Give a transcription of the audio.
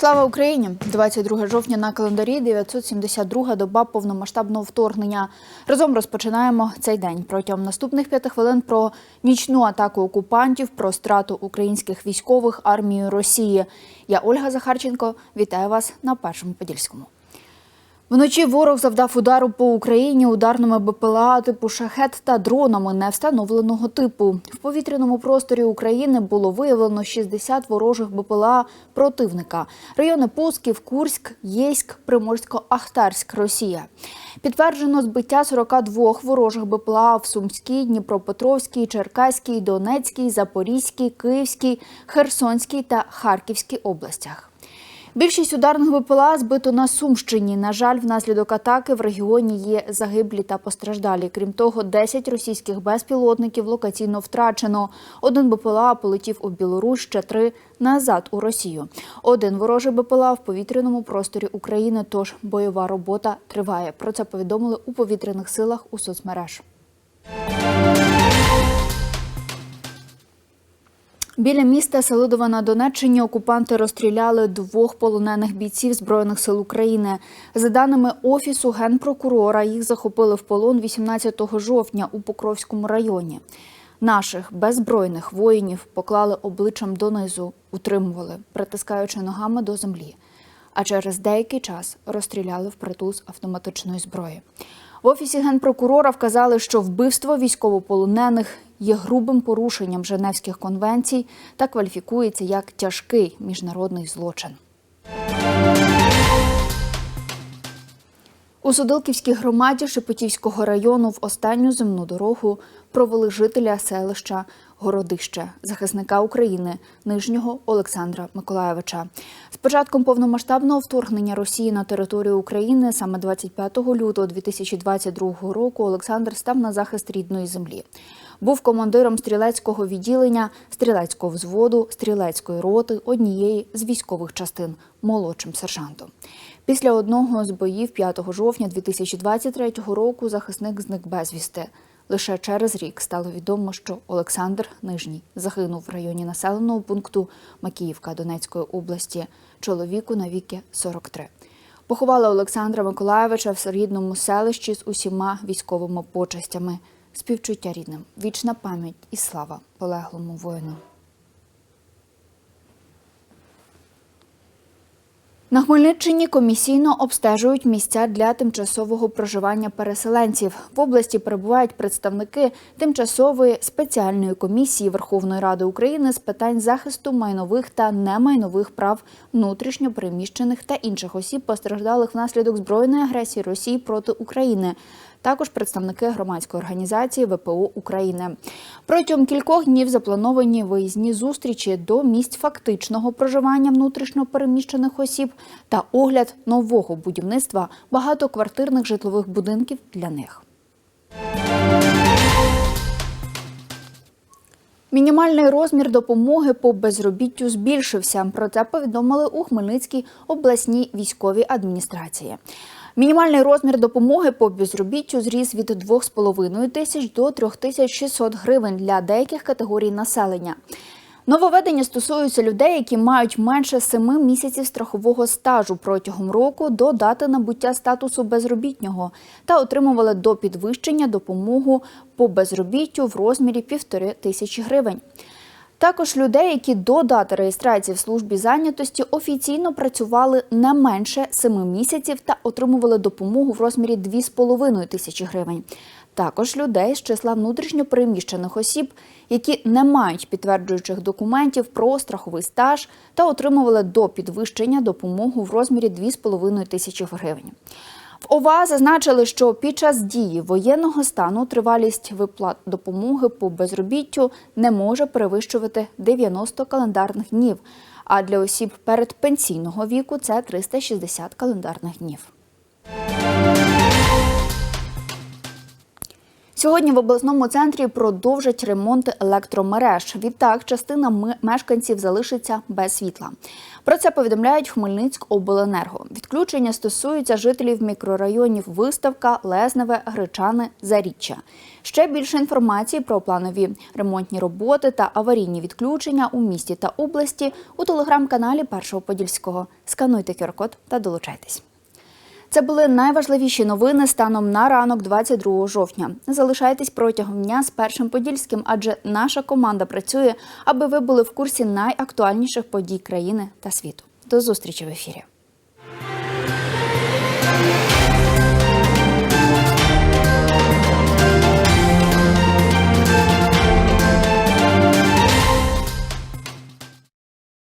Слава Україні! 22 жовтня на календарі 972 доба повномасштабного вторгнення. Разом розпочинаємо цей день. Протягом наступних п'яти хвилин про нічну атаку окупантів, про страту українських військових армією Росії. Я Ольга Захарченко. Вітаю вас на першому подільському. Вночі ворог завдав удару по Україні ударними БПЛА типу шахет та дронами невстановленого типу. В повітряному просторі України було виявлено 60 ворожих БПЛА противника. Райони Пусків, Курськ, Єськ, Приморсько-Ахтарськ, Росія. Підтверджено збиття 42 ворожих БПЛА в Сумській, Дніпропетровській, Черкаській, Донецькій, Запорізькій, Київській, Херсонській та Харківській областях. Більшість ударних БПЛА збито на Сумщині. На жаль, внаслідок атаки в регіоні є загиблі та постраждалі. Крім того, 10 російських безпілотників локаційно втрачено. Один БПЛА полетів у Білорусь, ще три назад у Росію. Один ворожий БПЛА в повітряному просторі України. Тож бойова робота триває. Про це повідомили у повітряних силах у соцмереж. Біля міста Селидова на Донеччині окупанти розстріляли двох полонених бійців Збройних сил України. За даними Офісу генпрокурора, їх захопили в полон 18 жовтня у Покровському районі. Наших беззбройних воїнів поклали обличчям донизу, утримували, притискаючи ногами до землі. А через деякий час розстріляли впритул з автоматичної зброї. В офісі генпрокурора вказали, що вбивство військовополонених є грубим порушенням Женевських конвенцій та кваліфікується як тяжкий міжнародний злочин. У Судилківській громаді Шепетівського району в останню земну дорогу провели жителя селища Городище, захисника України Нижнього Олександра Миколаєвича. З початком повномасштабного вторгнення Росії на територію України саме 25 лютого 2022 року Олександр став на захист рідної землі. Був командиром стрілецького відділення, стрілецького взводу, стрілецької роти однієї з військових частин, молодшим сержантом. Після одного з боїв 5 жовтня 2023 року захисник зник безвісти. Лише через рік стало відомо, що Олександр Нижній загинув в районі населеного пункту Макіївка Донецької області. Чоловіку на віки 43. Поховали Олександра Миколаєвича в рідному селищі з усіма військовими почестями. Співчуття рідним, вічна пам'ять і слава полеглому воїну. На Хмельниччині комісійно обстежують місця для тимчасового проживання переселенців. В області перебувають представники тимчасової спеціальної комісії Верховної Ради України з питань захисту майнових та немайнових прав внутрішньопереміщених та інших осіб, постраждалих внаслідок збройної агресії Росії проти України. Також представники громадської організації ВПО України протягом кількох днів заплановані виїзні зустрічі до місць фактичного проживання внутрішньо переміщених осіб та огляд нового будівництва багатоквартирних житлових будинків для них. Мінімальний розмір допомоги по безробіттю збільшився. Про це повідомили у Хмельницькій обласній військовій адміністрації. Мінімальний розмір допомоги по безробіттю зріс від 2,5 тисяч до 3600 гривень для деяких категорій населення. Нововведення стосуються людей, які мають менше 7 місяців страхового стажу протягом року до дати набуття статусу безробітнього та отримували до підвищення допомогу по безробіттю в розмірі півтори тисячі гривень. Також людей, які до дати реєстрації в службі зайнятості офіційно працювали не менше 7 місяців та отримували допомогу в розмірі 2,5 тисячі гривень. Також людей з числа внутрішньопереміщених осіб, які не мають підтверджуючих документів про страховий стаж та отримували до підвищення допомогу в розмірі 2,5 тисячі гривень. В ОВА зазначили, що під час дії воєнного стану тривалість виплат допомоги по безробіттю не може перевищувати 90 календарних днів. А для осіб передпенсійного віку це 360 календарних днів. Сьогодні в обласному центрі продовжать ремонт електромереж. Відтак, частина мешканців залишиться без світла. Про це повідомляють Хмельницькобленерго. Відключення стосуються жителів мікрорайонів Виставка, Лезневе, Гречани, Заріччя. Ще більше інформації про планові ремонтні роботи та аварійні відключення у місті та області у телеграм-каналі Першого Подільського. Скануйте QR-код та долучайтесь. Це були найважливіші новини станом на ранок 22 жовтня. Залишайтесь протягом дня з першим подільським, адже наша команда працює, аби ви були в курсі найактуальніших подій країни та світу. До зустрічі в ефірі.